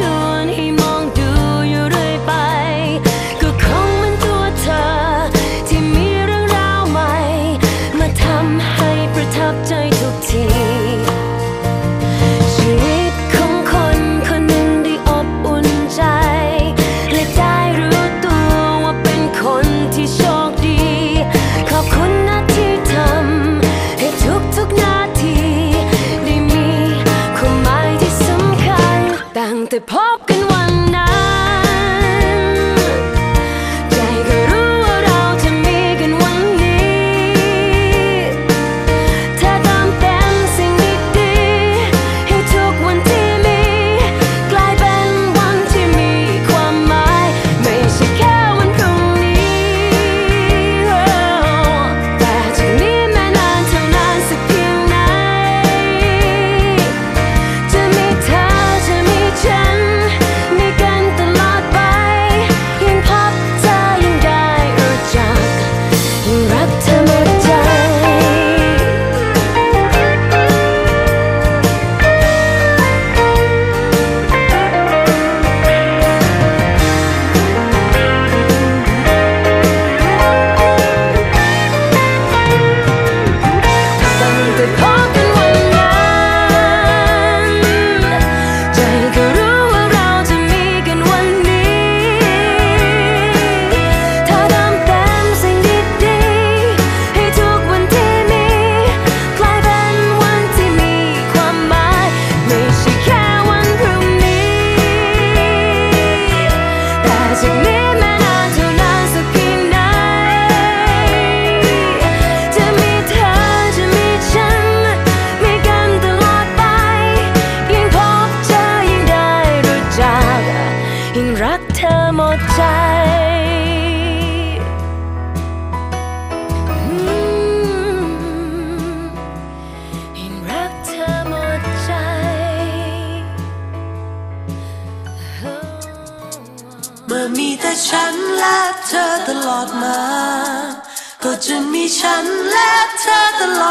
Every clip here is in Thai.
passion the pop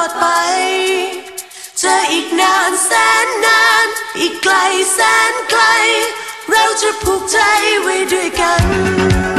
ดไป เจออีกนานแสนนาน อีกไกลแสนไกล เราจะผูกใจไว้ด้วยกัน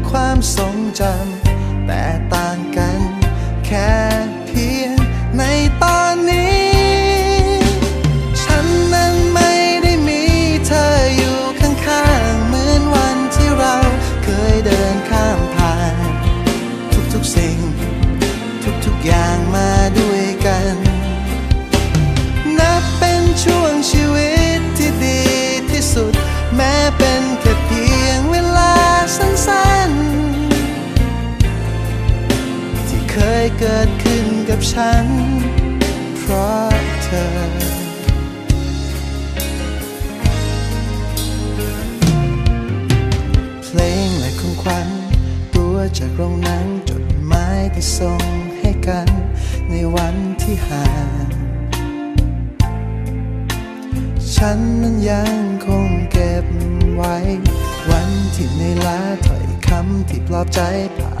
ความทรงจำแต่ กับฉัน เพราะเธอพลงและของขวัญตัวจากโรงหนังจดหมายที่ส่งให้กันในวันที่ห่างฉันนั้นยังคงเก็บไว้ วันที่ในล้าถ้อยคำที่ปลอบใจภาพ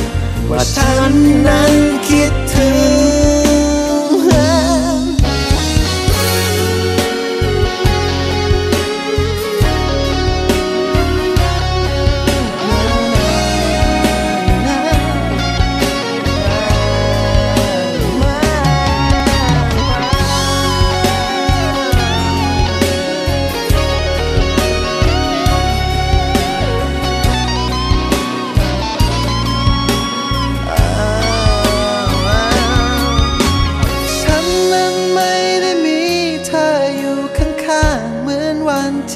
ว่าฉันนั้นคิดถึง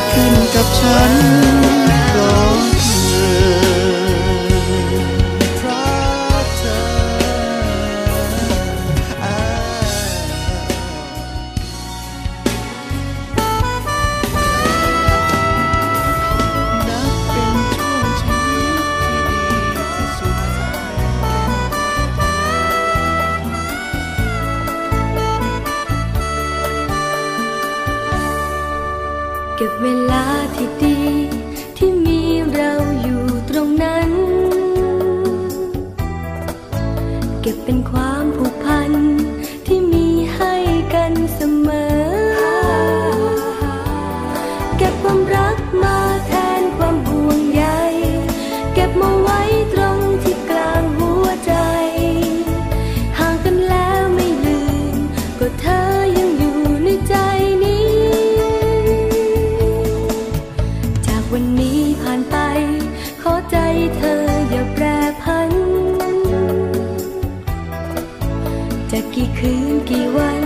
ดขึ้นกับฉัน วันนี้ผ่านไป ขอใจเธออย่าแปรพัน จะกี่คืนกี่วัน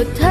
我太。